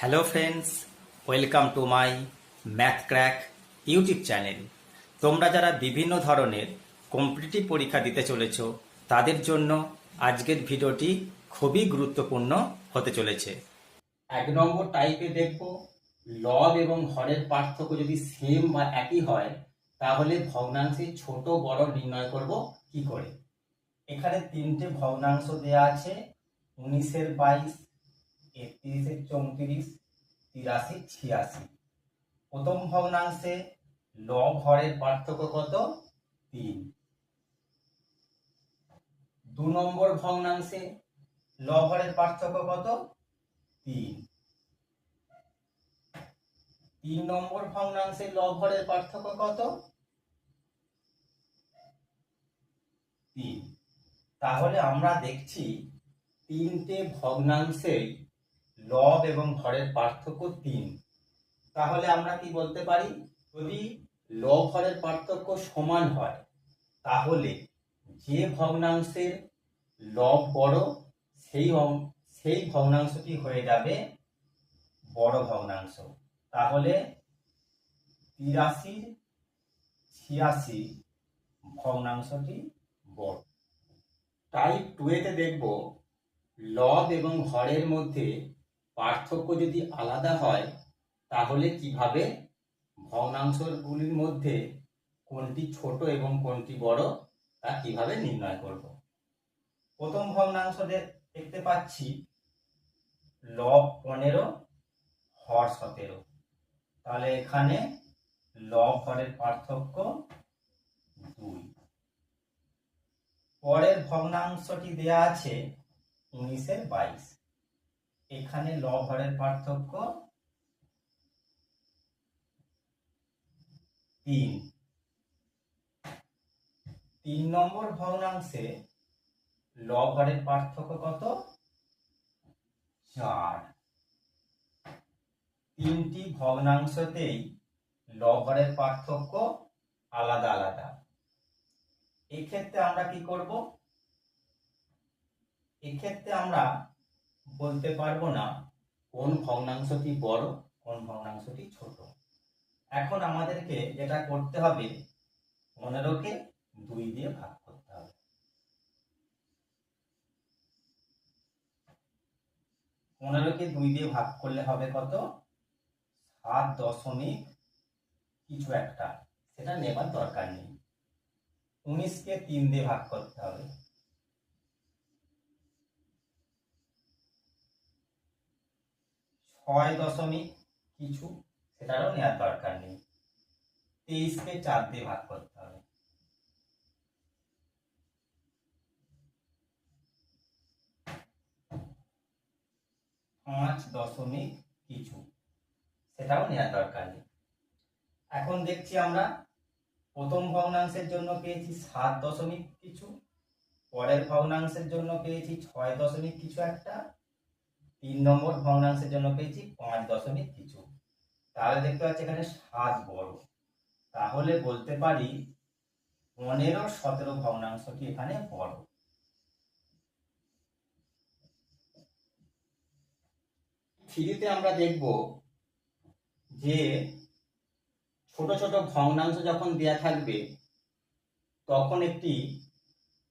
Hello friends welcome to my math crack YouTube channel তোমরা যারা বিভিন্ন ধরনের কম্পিটিটিভ পরীক্ষা দিতে চলেছ, তাদের জন্য আজকের ভিডিওটি খুবই গুরুত্বপূর্ণ হতে চলেছে। এক নম্বর টাইপে দেখব লব এবং হরের পার্থক্য যদি সেম বা একই হয়, তাহলে ভগ্নাংশের ছোট বড় নির্ণয় করব কি করে? এখানে তিনটে ভগ্নাংশ দেয়া আছে, উনিশের বাইশ একত্রিশের চৌত্রিশ, তিরাশি, ছিয়াশি। প্রথম ভগ্নাংশে লব হরের পার্থক্য কত? তিন। দু নম্বর ভগ্নাংশে লব হরের পার্থক্য কত? তিন। তিন নম্বর ভগ্নাংশে লব হরের পার্থক্য কত? তিন। তাহলে আমরা দেখছি তিনটে ভগ্নাংশেই লব এবং হরের পার্থক্য তিন। তাহলে আমরা কি বলতে পারি? যদি লব হরের পার্থক্য সমান হয়, তাহলে যে ভগ্নাংশের লব বড়, সেই সেই ভগ্নাংশটি হয়ে যাবে বড় ভগ্নাংশ। তাহলে তিরাশি, ছিয়াশি ভগ্নাংশটি বড়। টাইপ টুয়েতে দেখব লব এবং হরের মধ্যে পার্থক্য যদি আলাদা হয়, তাহলে কীভাবে ভগ্নাংশগুলির মধ্যে কোনটি ছোট এবং কোনটি বড়, তা কীভাবে নির্ণয় করব? প্রথম ভগ্নাংশ দেখতে পাচ্ছি লব পনেরো, হর সতেরো। তাহলে এখানে লব হরের পার্থক্য দুই। পরের ভগ্নাংশটি দেয়া আছে উনিশের বাইশ। এখানে লব হরের পার্থক্য তিন। তিন নম্বর ভগ্নাংশে লব হরের পার্থক্য কত? চার। তিনটি ভগ্নাংশতেই লব হরের পার্থক্য আলাদা আলাদা। এক্ষেত্রে আমরা কি করব? এক্ষেত্রে আমরা বলতে পারব না কোন ভগ্নাংশটি বড়, কোন ভগ্নাংশটি ছোট। এখন আমাদেরকে যেটা করতে হবে, পনেরোকে দুই দিয়ে ভাগ করতে হবে। পনেরোকে দুই দিয়ে ভাগ করলে হবে কত? সাত দশমিক কিছু একটা। সেটা নেবার দরকার নেই। উনিশকে তিন দিয়ে ভাগ করতে হবে। ছয় দশমিক কিছু, সেটারও নেওয়ার দরকার নেই। তেইশকে চার দিয়ে ভাগ করতে হবে। পাঁচ দশমিক কিছু, সেটাও নেওয়ার দরকার নেই। এখন দেখছি আমরা প্রথম ভগ্নাংশের জন্য পেয়েছি সাত দশমিক কিছু, পরের ভগ্নাংশের জন্য পেয়েছি ছয় দশমিক কিছু একটা তিন নম্বর ভগ্নাংশের জন্য পেয়েছি পাঁচ দশমিক কিছু। তাহলে দেখতে পাচ্ছি এখানে সাত বড়। তাহলে বলতে পারি পনেরো সতেরো ভগ্নাংশটি এখানে বড়? থ্রিতে আমরা দেখব যে ছোট ছোট ভগ্নাংশ যখন দেয়া থাকবে, তখন একটি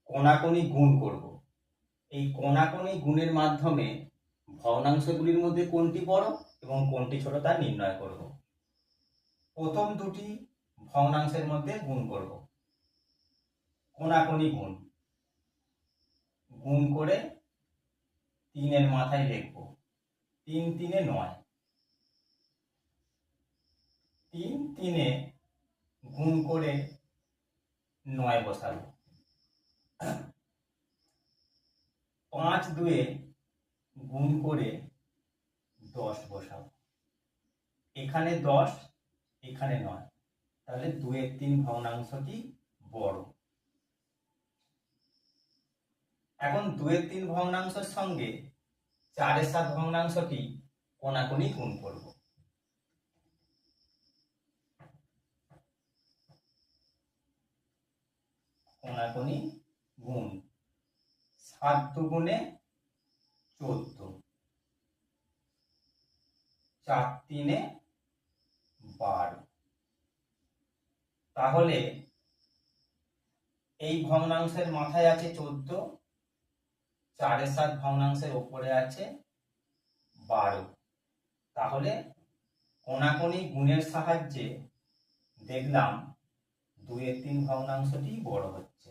কোনাকুনি গুণ করব। এই কোনাকুনি গুণের মাধ্যমে ভগ্নাংশগুলির মধ্যে কোনটি বড় এবং কোনটি ছোট তা নির্ণয় করব। প্রথম দুটি ভগ্নাংশের মধ্যে গুণ করব। কোনাকুনি গুণ। গুণ করে তিনের মাথায় লিখব। তিন তিনে নয়। তিন তিনে গুণ করে নয় বসাবো। পাঁচ দুয়ে গুণ করে দশ বসাবো এখানে দশ, এখানে নয়। তাহলে দুয়ের তিন ভগ্নাংশটি বড়। এখন দুয়ের তিন ভগ্নাংশের সঙ্গে চারের সাত ভগ্নাংশটি কোনাকুনি গুণ করব। কোনাকুনি গুণ। সাত দুগুণে চোদ্দ। চার তিনে বারো। তাহলে এই ভগ্নাংশের মাথায় আছে চোদ্দ চারের সাত ভগ্নাংশের ওপরে আছে বারো। তাহলে কোনাকুনি গুণের সাহায্যে দেখলাম দুইয়ের তিন ভগ্নাংশটি বড় হচ্ছে।